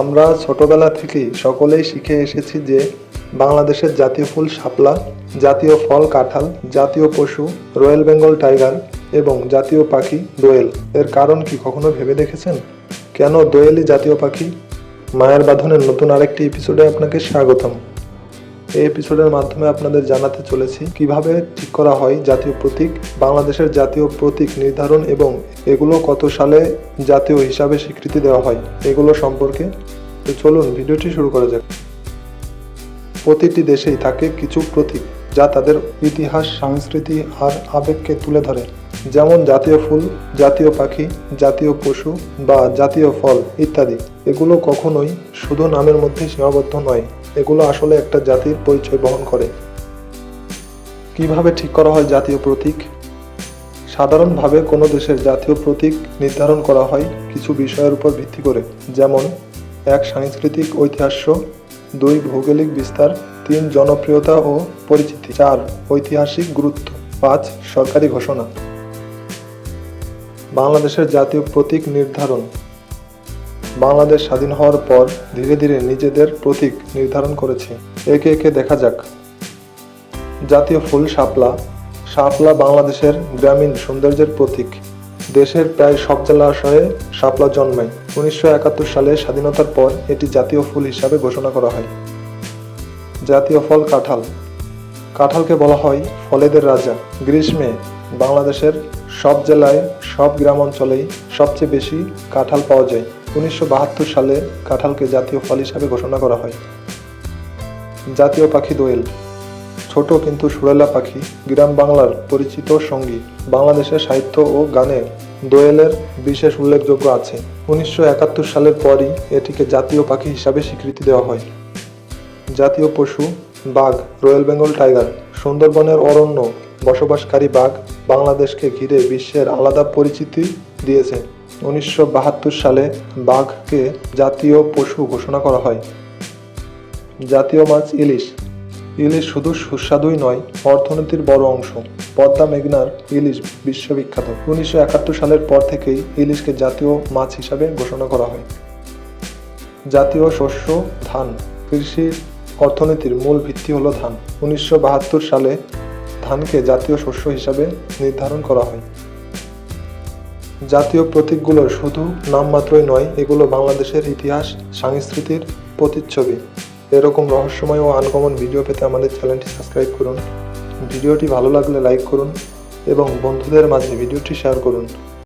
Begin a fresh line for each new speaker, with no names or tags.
আমরা ছোটবেলা থেকেই সকলেই শিখে এসেছি যে বাংলাদেশের জাতীয় ফুল শাপলা, জাতীয় ফল কাঁঠাল, জাতীয় পশু, রয়্যাল বেঙ্গল টাইগার এবং জাতীয় পাখি দোয়েল। এর কারণ কি কখনো ভেবে দেখেছেন? কেন দোয়েলই জাতীয় পাখি? মায়ের বাঁধনের নতুন আরেকটি এপিসোডে আপনাকে স্বাগতম। এই এপিসোডের মাধ্যমে আপনাদের জানাতে চলেছি কীভাবে ঠিক করা হয় জাতীয় প্রতীক, বাংলাদেশের জাতীয় প্রতীক নির্ধারণ এবং এগুলো কত সালে জাতীয় হিসাবে স্বীকৃতি দেওয়া হয়, এগুলো সম্পর্কে। তো চলুন, ভিডিওটি শুরু করা যাক। প্রতিটি দেশেই থাকে কিছু প্রতীক যা তাদের ইতিহাস, সংস্কৃতি আর আবেগকে তুলে ধরে। যেমন জাতীয় ফুল, জাতীয় পাখি, জাতীয় পশু বা জাতীয় ফল ইত্যাদি। এগুলো কখনোই শুধু নামের মধ্যে সীমাবদ্ধ নয়। এগুলো আসলে একটা জাতির পরিচয় বহন করে। কীভাবে ঠিক করা হয় জাতীয় প্রতীক? সাধারণভাবে কোনো দেশের জাতীয় প্রতীক নির্ধারণ করা হয় কিছু বিষয়ের উপর ভিত্তি করে, যেমন এক সাংস্কৃতিক ঐতিহাস্য, দুই ভৌগোলিক বিস্তার, তিন জনপ্রিয়তা ও পরিচিতি, চার ঐতিহাসিক গুরুত্ব, পাঁচ সরকারি ঘোষণা। বাংলাদেশের জাতীয় প্রতীক নির্ধারণ। বাংলাদেশ স্বাধীন হওয়ার পর ধীরে ধীরে নিজেদের প্রতীক নির্ধারণ করেছে। একে একে দেখা যাক। জাতীয় ফুল শাপলা। শাপলা বাংলাদেশের গ্রামীণ সৌন্দর্যের প্রতীক। দেশের প্রায় সব জলাশয়ে শাপলা জন্মায়। উনিশশো একাত্তর সালে স্বাধীনতার পর এটি জাতীয় ফুল হিসাবে ঘোষণা করা হয়। জাতীয় ফল কাঁঠাল। কাঁঠালকে বলা হয় ফলেদের রাজা। গ্রীষ্মে বাংলাদেশের সব জেলায় সব গ্রাম অঞ্চলেই সবচেয়ে বেশি কাঁঠাল পাওয়া যায়। উনিশশো বাহাত্তর সালে কাঁঠালকে জাতীয় ফল হিসাবে ঘোষণা করা হয়। জাতীয় পাখি দোয়েল। ছোট কিন্তু সুরেলা পাখি, গ্রাম বাংলার পরিচিত সঙ্গী, বাংলাদেশের সাহিত্য ও গানে দোয়েলের বিশেষ উল্লেখযোগ্য আছে। উনিশশো একাত্তর সালের পরই এটিকে জাতীয় পাখি হিসাবে স্বীকৃতি দেওয়া হয়। জাতীয় পশু, বাঘ, রয়্যাল বেঙ্গল টাইগার, সুন্দরবনের অরণ্য, বসবাসকারী বাঘ বাংলাদেশকে ঘিরে বিশ্বের আলাদা পরিচিতি দিয়েছে। উনিশশো বাহাত্তর সালে বাঘকে জাতীয় পশু ঘোষণা করা হয়। জাতীয় মাছ ইলিশ। ইলিশ শুধু সুস্বাদুই নয়, অর্থনীতির বড় অংশ। পদ্মা মেঘনার ইলিশ বিশ্ববিখ্যাত। উনিশশো একাত্তর সালের পর থেকেই ইলিশকে জাতীয় মাছ হিসাবে ঘোষণা করা হয়। জাতীয় শস্য, ধান। কৃষির অর্থনীতির মূল ভিত্তি হলো ধান। উনিশশো বাহাত্তর সালে ধানকে জাতীয় শস্য হিসাবে নির্ধারণ করা হয়। জাতীয় প্রতীকগুলো শুধু নামমাত্রই নয়, এগুলো বাংলাদেশের ইতিহাস, সংস্কৃতির প্রতিচ্ছবি। এরকম রহস্যময় ও আনকমন ভিডিও পেতে আমাদের চ্যানেলটি সাবস্ক্রাইব করুন। ভিডিওটি ভালো লাগলে লাইক করুন এবং বন্ধুদের মাঝে ভিডিওটি শেয়ার করুন।